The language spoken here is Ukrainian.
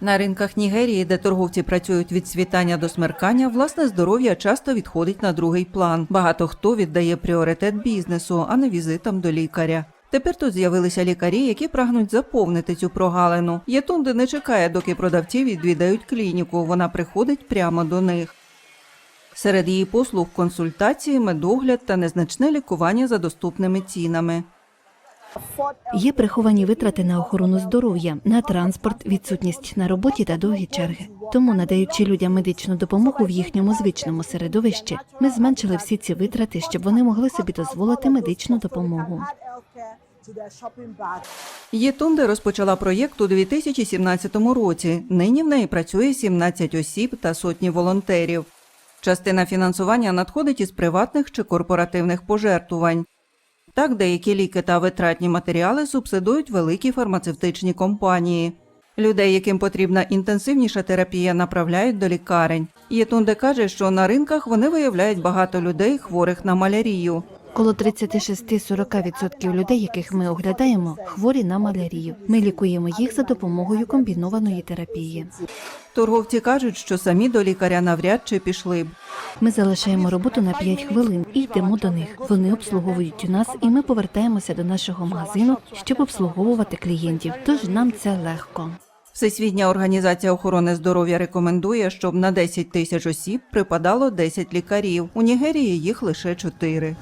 На ринках Нігерії, де торговці працюють від світання до смеркання, власне здоров'я часто відходить на другий план. Багато хто віддає пріоритет бізнесу, а не візитам до лікаря. Тепер тут з'явилися лікарі, які прагнуть заповнити цю прогалину. Єтунди не чекає, доки продавці відвідають клініку. Вона приходить прямо до них. Серед її послуг консультації, медогляд та незначне лікування за доступними цінами. Є приховані витрати на охорону здоров'я, на транспорт, відсутність на роботі та довгі черги. Тому, надаючи людям медичну допомогу в їхньому звичному середовищі, ми зменшили всі ці витрати, щоб вони могли собі дозволити медичну допомогу. Єтунде розпочала проєкт у 2017 році. Нині в неї працює 17 осіб та сотні волонтерів. Частина фінансування надходить із приватних чи корпоративних пожертвувань. Так, деякі ліки та витратні матеріали субсидують великі фармацевтичні компанії. Людей, яким потрібна інтенсивніша терапія, направляють до лікарень. Єтунде каже, що на ринках вони виявляють багато людей, хворих на малярію. Коло 36-40% людей, яких ми оглядаємо, хворі на малярію. Ми лікуємо їх за допомогою комбінованої терапії. Торговці кажуть, що самі до лікаря навряд чи пішли б. Ми залишаємо роботу на 5 хвилин і йдемо до них. Вони обслуговують у нас, і ми повертаємося до нашого магазину, щоб обслуговувати клієнтів. Тож нам це легко. Всесвітня організація охорони здоров'я рекомендує, щоб на 10 тисяч осіб припадало 10 лікарів. У Нігерії їх лише 4.